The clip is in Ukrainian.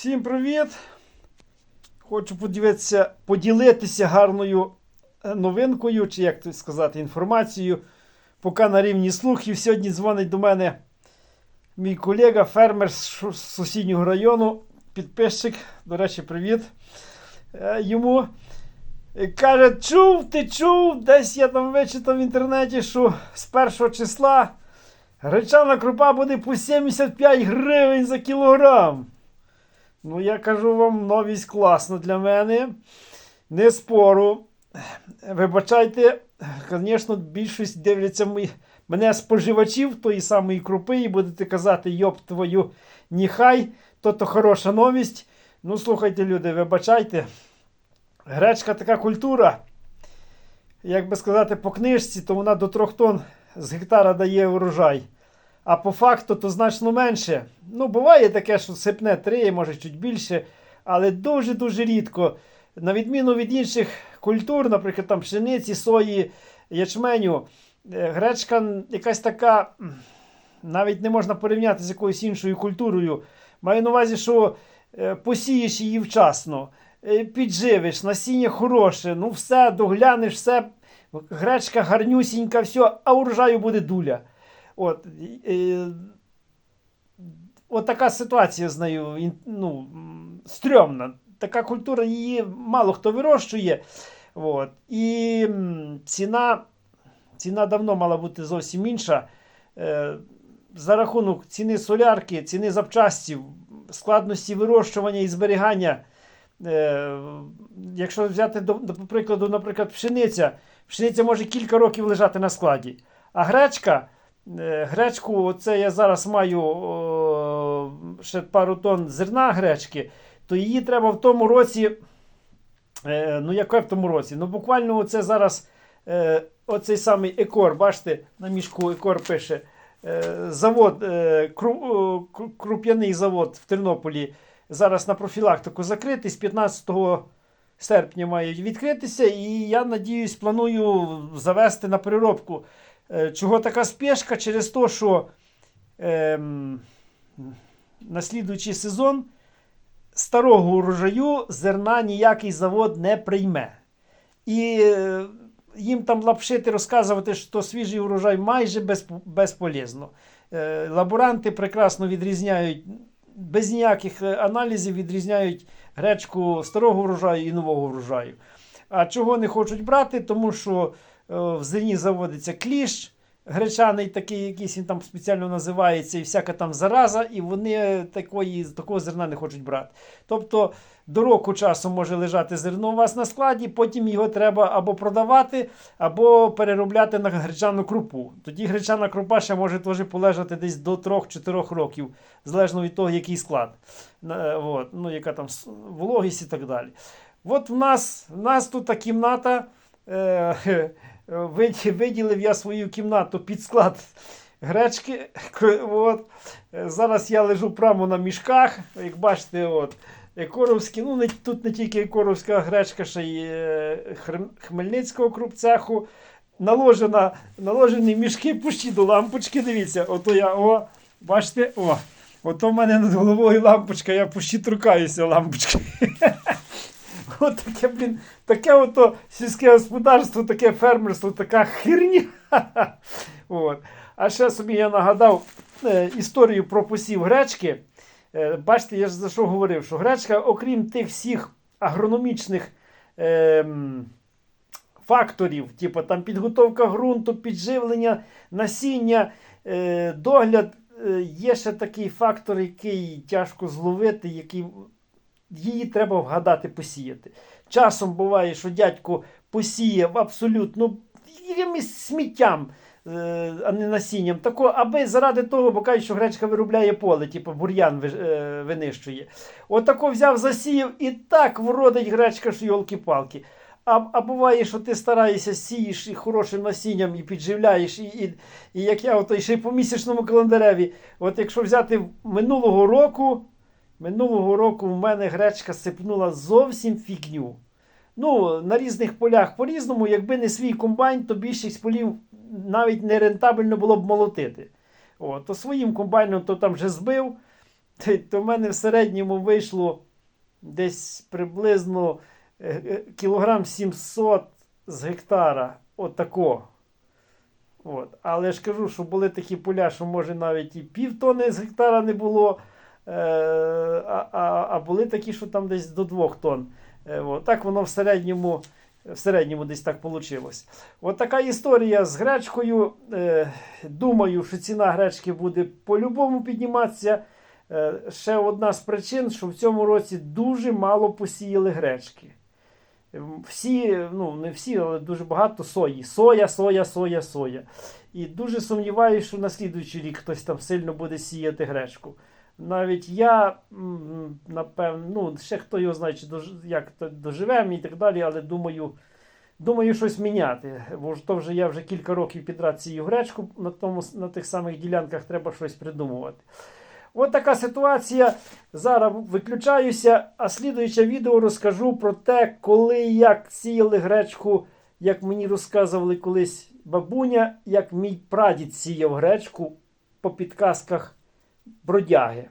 Всім привіт! Хочу подивитися, поділитися гарною е, новинкою, чи як то сказати, інформацією. Поки на рівні слухів. Сьогодні дзвонить до мене мій колега, фермер з сусіднього району, підписчик. До речі, привіт е, йому. Е, Каже, чув, ти чув, десь я там вичитав в інтернеті, що з першого числа гречана крупа буде по 75 гривень за кілограм. Ну, я кажу вам, новість класна для мене. Не спору. Вибачайте, звісно, більшість дивляться мої- мене споживачів тої самої крупи і будете казати, йоп твою, ніхай, то то хороша новість. Ну, слухайте, люди, вибачайте. Гречка така культура. Як би сказати, по книжці, то вона до трьох тонн з гектара дає урожай. А по факту то значно менше. Ну, буває таке, що сипне 3, може чуть більше, але дуже-дуже рідко. На відміну від інших культур, наприклад, там пшениці, сої, ячменю, е, гречка якась така, навіть не можна порівняти з якоюсь іншою культурою. Маю на увазі, що е, посієш її вчасно, е, підживиш, насіння хороше, ну все, доглянеш, все, гречка гарнюсінька, все, а урожаю буде дуля. От, е, от така ситуація з нею ну, стрьомна. Така культура її мало хто вирощує. От. І ціна, ціна давно мала бути зовсім інша. Е, за рахунок ціни солярки, ціни запчастів, складності вирощування і зберігання. Е, якщо взяти до, до прикладу, наприклад, пшениця, пшениця може кілька років лежати на складі. А гречка, гречку, це я зараз маю о, ще пару тонн зерна гречки, то її треба в тому році. Е, ну, яке в тому році? Ну, буквально оце зараз е, оцей самий Екор, бачите, на мішку Екор пише. Е, завод, е, кру, круп'яний завод в Тернополі зараз на профілактику закритий з 15 серпня мають відкритися, і я надіюсь, планую завести на переробку. Е, Чого така спешка? Через те, що ем, на сезон старого урожаю зерна ніякий завод не прийме. І е, їм там лапшити, розказувати, що свіжий урожай майже безп- безполезно. Е, Лаборанти прекрасно відрізняють, без ніяких е, аналізів відрізняють гречку старого врожаю і нового врожаю. А чого не хочуть брати? Тому що е, в зерні заводиться кліщ, гречаний такий, якийсь він там спеціально називається, і всяка там зараза, і вони такої, такого зерна не хочуть брати. Тобто до року часу може лежати зерно у вас на складі, потім його треба або продавати, або переробляти на гречану крупу. Тоді гречана крупа ще може теж полежати десь до 3-4 років, залежно від того, який склад, от, ну, яка там вологість і так далі. От в нас, в нас тут та кімната. Е, е, виділив я свою кімнату під склад гречки. От. Е, Зараз я лежу прямо на мішках. Як бачите, от. Екоровські, ну не, тут не тільки екоровська гречка, ще й е, Хмельницького крупцеху. Наложена, наложені мішки пущі до лампочки. Дивіться, ото я, о, бачите, о, ото в мене над головою лампочка, я пущі торкаюся лампочки. От таке, блін, таке ото сільське господарство, таке фермерство, така херня. От. А ще собі я нагадав е, історію про посів гречки. Е, бачите, я ж за що говорив, що гречка, окрім тих всіх агрономічних ем, факторів, типу там підготовка ґрунту, підживлення, насіння, е, догляд, е, є ще такий фактор, який тяжко зловити, який її треба вгадати посіяти. Часом буває, що дядько посіяв абсолютно якимось сміттям, е, а не насінням. Тако, аби заради того, бо кажуть, що гречка виробляє поле, типу бур'ян е, винищує. Отако взяв, засіяв і так вродить гречка, що йолки-палки. А, а буває, що ти стараєшся, сієш і хорошим насінням і підживляєш, і, і, і як я, ото, і ще й по місячному календареві. От якщо взяти минулого року, минулого року в мене гречка сипнула зовсім фігню. Ну, на різних полях по-різному, якби не свій комбайн, то більшість полів навіть не рентабельно було б молотити. От, то своїм комбайном то там вже збив, то, в мене в середньому вийшло десь приблизно е, е, кілограм 700 з гектара. Отако. От. Але ж кажу, що були такі поля, що може навіть і півтони з гектара не було. Е, а, а, були такі, що там десь до 2 тонн. Е, от. Так воно в середньому, в середньому десь так вийшло. От така історія з гречкою. Е, думаю, що ціна гречки буде по-любому підніматися. Ще одна з причин, що в цьому році дуже мало посіяли гречки. Всі, ну не всі, але дуже багато сої. Соя, соя, соя, соя. І дуже сумніваюся, що на слідуючий рік хтось там сильно буде сіяти гречку. Навіть я, напевно, ну, ще хто його знає, чи дож, як то доживемо і так далі, але думаю, думаю, щось міняти. Бо то вже я вже кілька років підряд сію гречку на, тому, на тих самих ділянках треба щось придумувати. От така ситуація. Зараз виключаюся, а слідуюче відео розкажу про те, коли як сіяли гречку, як мені розказували колись бабуня, як мій прадід сіяв гречку по підказках бродяги.